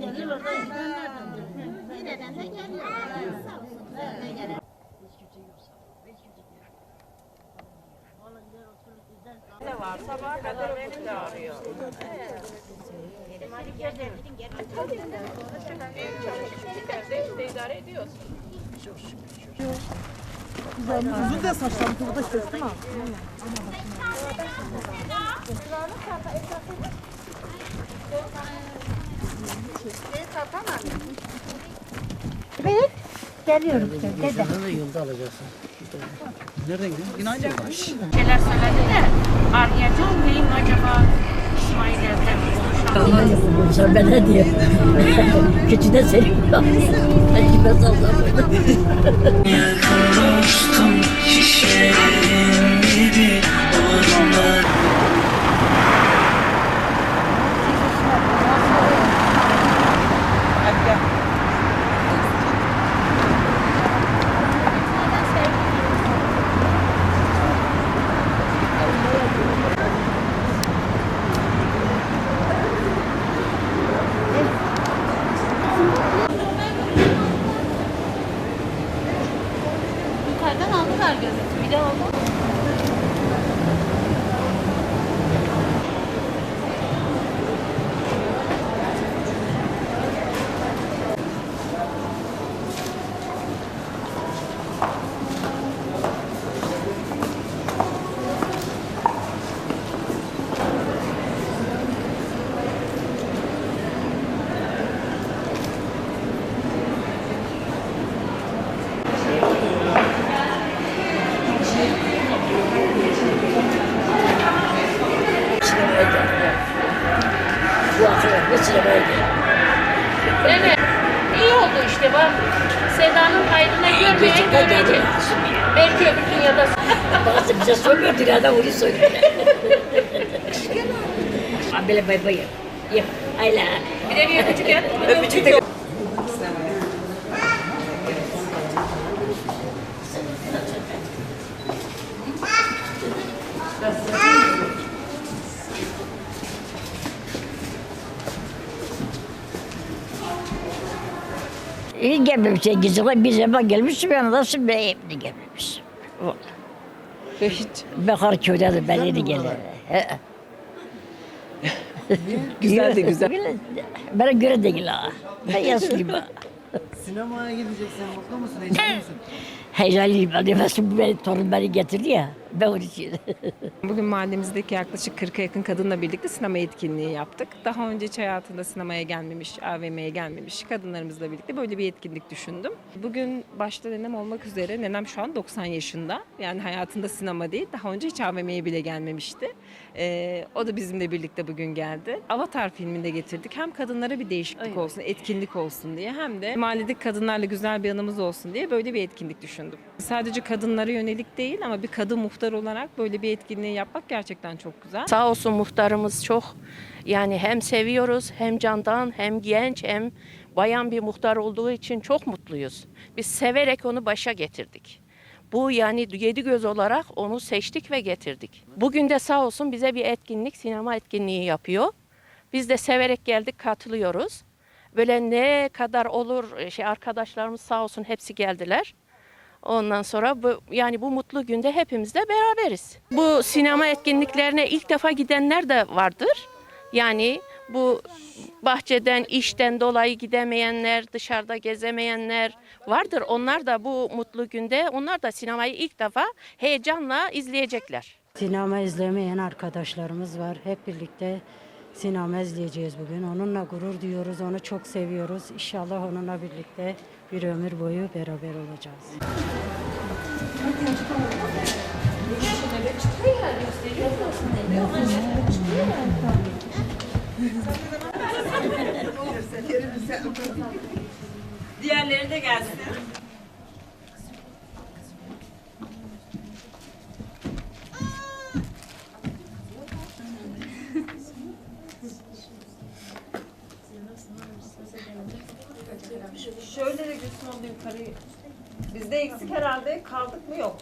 Geliyor da Nereden de geliyor. Sağ olsun. Ne gerek. Ne var? Sabaha kadar beni de arıyor. Uzun da saçlarım burada kestim ha. Evet. Geliyorum dede. Şeyler söyledi de arayacağım diyeyim acaba İsmail. Sen ben ne diyeyim? Keçi de senin. Ben sallamıyorum. Dostum şişelerin Yukarıdan aldılar görüntü. Bir de oldu. Sinemaya geldim. Sinemaya geldim. Evet. İyi oldu işte bak. Seda'nın hayrına görmeyen görecek. Belki öbür dünyada Bazı bize sormuyor, dünyada onu söylüyor. Abile bay bay yap. Yap. Ayla. bir de bir öpücük et. Öpücük de İyi gelmemiş. Gizli bir zaman gelmiş. Bir anda şimdi evde gelmemiş. hiç. Bekar köyde de ben yeni geldim. Güzel de güzel. Bana göre değil ha. Ben yaşlıyım ha. Sinemaya gideceksin, mutlu musun, heyecanlı mısın? Heyecanlıyım. Mesela benim torun beni getirdi ya. Ben onun için. Bugün mahallemizdeki yaklaşık 40'a yakın kadınla birlikte sinema etkinliği yaptık. Daha önce hiç hayatında sinemaya gelmemiş, AVM'ye gelmemiş kadınlarımızla birlikte böyle bir etkinlik düşündüm. Bugün başta nenem olmak üzere, nenem şu an 90 yaşında. Yani hayatında sinema değil, daha önce hiç AVM'ye bile gelmemişti. Ee, o da bizimle birlikte bugün geldi. Avatar filmini de getirdik. Hem kadınlara bir değişiklik olsun, etkinlik olsun diye hem de mahalledeki kadınlarla güzel bir anımız olsun diye böyle bir etkinlik düşündüm. Sadece kadınlara yönelik değil ama bir kadın muhtar olarak böyle bir etkinliği yapmak gerçekten çok güzel. Sağ olsun muhtarımız çok yani hem seviyoruz hem candan hem genç hem bayan bir muhtar olduğu için çok mutluyuz. Biz severek onu başa getirdik. Bu yani yedi göz olarak onu seçtik ve getirdik. Bugün de sağ olsun bize bir etkinlik, sinema etkinliği yapıyor. Biz de severek geldik, katılıyoruz. Böyle ne kadar olur şey arkadaşlarımız sağ olsun hepsi geldiler. Ondan sonra bu yani bu mutlu günde hepimiz de beraberiz. Bu sinema etkinliklerine ilk defa gidenler de vardır. Yani bu bahçeden, işten dolayı gidemeyenler, dışarıda gezemeyenler vardır. Onlar da bu mutlu günde onlar da sinemayı ilk defa heyecanla izleyecekler. Sinema izlemeyen arkadaşlarımız var. Hep birlikte sinema izleyeceğiz bugün. Onunla gurur duyuyoruz, onu çok seviyoruz. İnşallah onunla birlikte bir ömür boyu beraber olacağız. Diğerleri de gelsin. Şöyle de gitsin oldu yukarı. Bizde eksik herhalde kaldık mı yok.